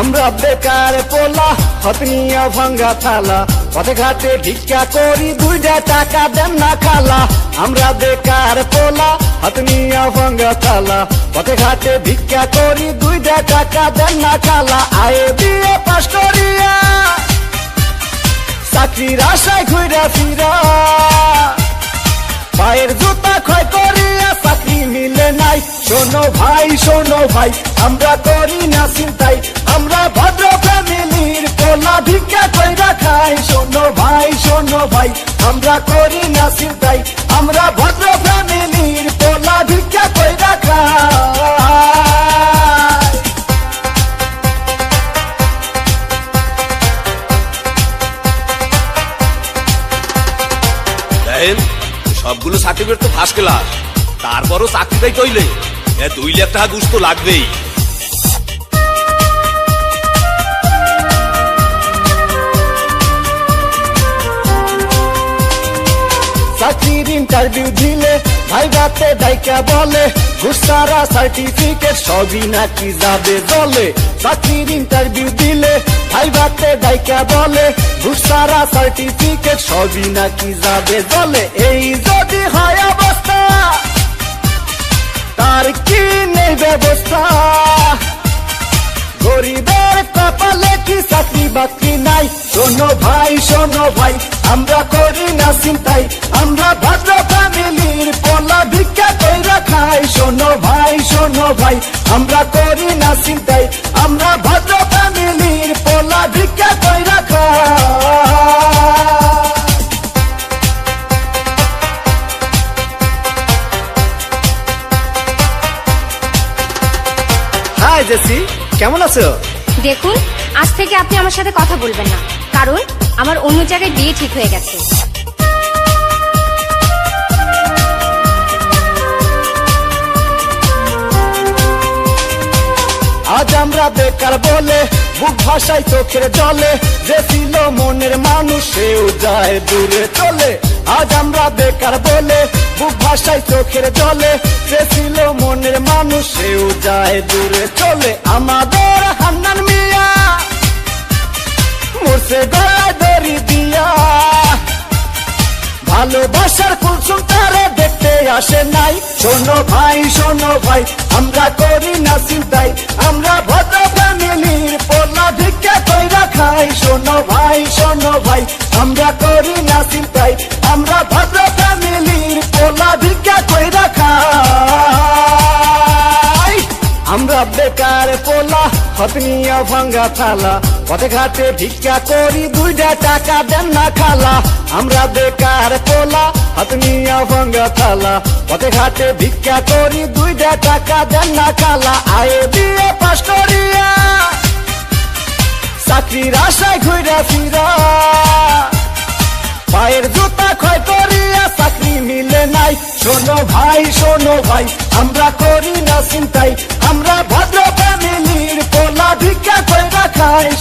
আমরা বেকার পোলা হতনিয়া ভাঙ্গা থালা, পথে ঘাটে ভিক্ষা করি দুইটা টাকা দেন না খালা। আমরা বেকার পোলা হতনিয়া ভাঙ্গা থালা, পথে ঘাটে ভিক্ষা করি দুইটা টাকা দেন না খালা। আয়ে বিয়ে পাশ করিয়া, চাকরির আশায় ঘুরা ফিরা। পায়ের জুতা ক্ষয় করিয়া চাকরি মিলে নাই। শোনো ভাই শোনো ভাই, আমরা করি না চিন্তাই আমরা ভদ্র ফ্যামিলির পোলা ভিক্ষা কইরা খাই। শোনো ভাই শোনো ভাই, আমরা করি না চিন্তাই আমরা ভদ্র ফ্যামিলির পোলা ভিক্ষা কইরা খাই। সবগুলো সার্টিফিকেট তো ফার্স্ট ক্লাস তারপরও চাকরিটাই এ দুই লাখ টাকা ঘুষ লাগবেই। চাকরির ইন্টারভিউ দিলে ভাই বাতে ডাইকা বলে ঘুষারা সার্টিফিকেট সবই নাকি যাবে দলে। চাকরির ইন্টারভিউ দিলে ভাই বাতে ডাইকা বলে ঘুষারা সার্টিফিকেট সবই নাকি যাবে দলে। এই যদি হয় অবস্থা, তার কি নেই ব্যবস্থা? গরিবের কপালে কি চাকরি বাকরি নাই? শোনো ভাই শোনো ভাই, আমরা করি না চিন্তাই চিন্তাই আমরা ভদ্র ফ্যামিলির পোলা ভিক্ষা কইরা হাই, জেসি, কেমন আছো? দেখুন, আজ থেকে আপনি আমার সাথে কথা বলবেন না। কারণ, আমার অন্য জায়গায় বিয়ে ঠিক হয়ে গেছে। আমরা বেকার বলে বুক ভাষায় চোখের জলে। যে ছিল মনের মানুষ যায় দূরে চলে। আজ আমরা বেকার বলে বুক ভাষায় চোখের জলে। যে ছিল মনের মানুষ যায় দূরে চলে। আমাদের হান্নান মিয়া মোরসে গলায় দড়ি দিয়া ভালোবাসার কুলসুম তারে দেখতে আসে নাই। শোনো ভাই শোনো ভাই, আমরা করি না চিন্তাই আমরা ভদ্র ফ্যামিলির পোলা ভিক্ষা কইরা খাই। শোনো ভাই শোনো ভাই, আমরা করি না চিন্তাই আমরা ভদ্র ফ্যামিলির পোলা ভিক্ষা কইরা খাই। আমরা বেকার পোলা হতনিয়া ভাঙ্গা থালা, পথে ঘাটে ভিক্ষা করি দুইটা টাকা দেন না খালা। আমরা বেকার পোলা হতনিয়া ভাঙ্গা থালা, পথে ঘাটে ভিক্ষা করি দুইটা টাকা দেন না খালা। আয়ে বিয়ে পাশ করিয়া চাকরির আশায় ঘুরা ফিরা। পায়ের জুতা ক্ষয় করিয়া চাকরি মিলে নাই। শোনো ভাই শোনো ভাই, আমরা করি না চিন্তাই আমরা ভদ্র ফ্যামিলির ভিক্ষা কইরা খাই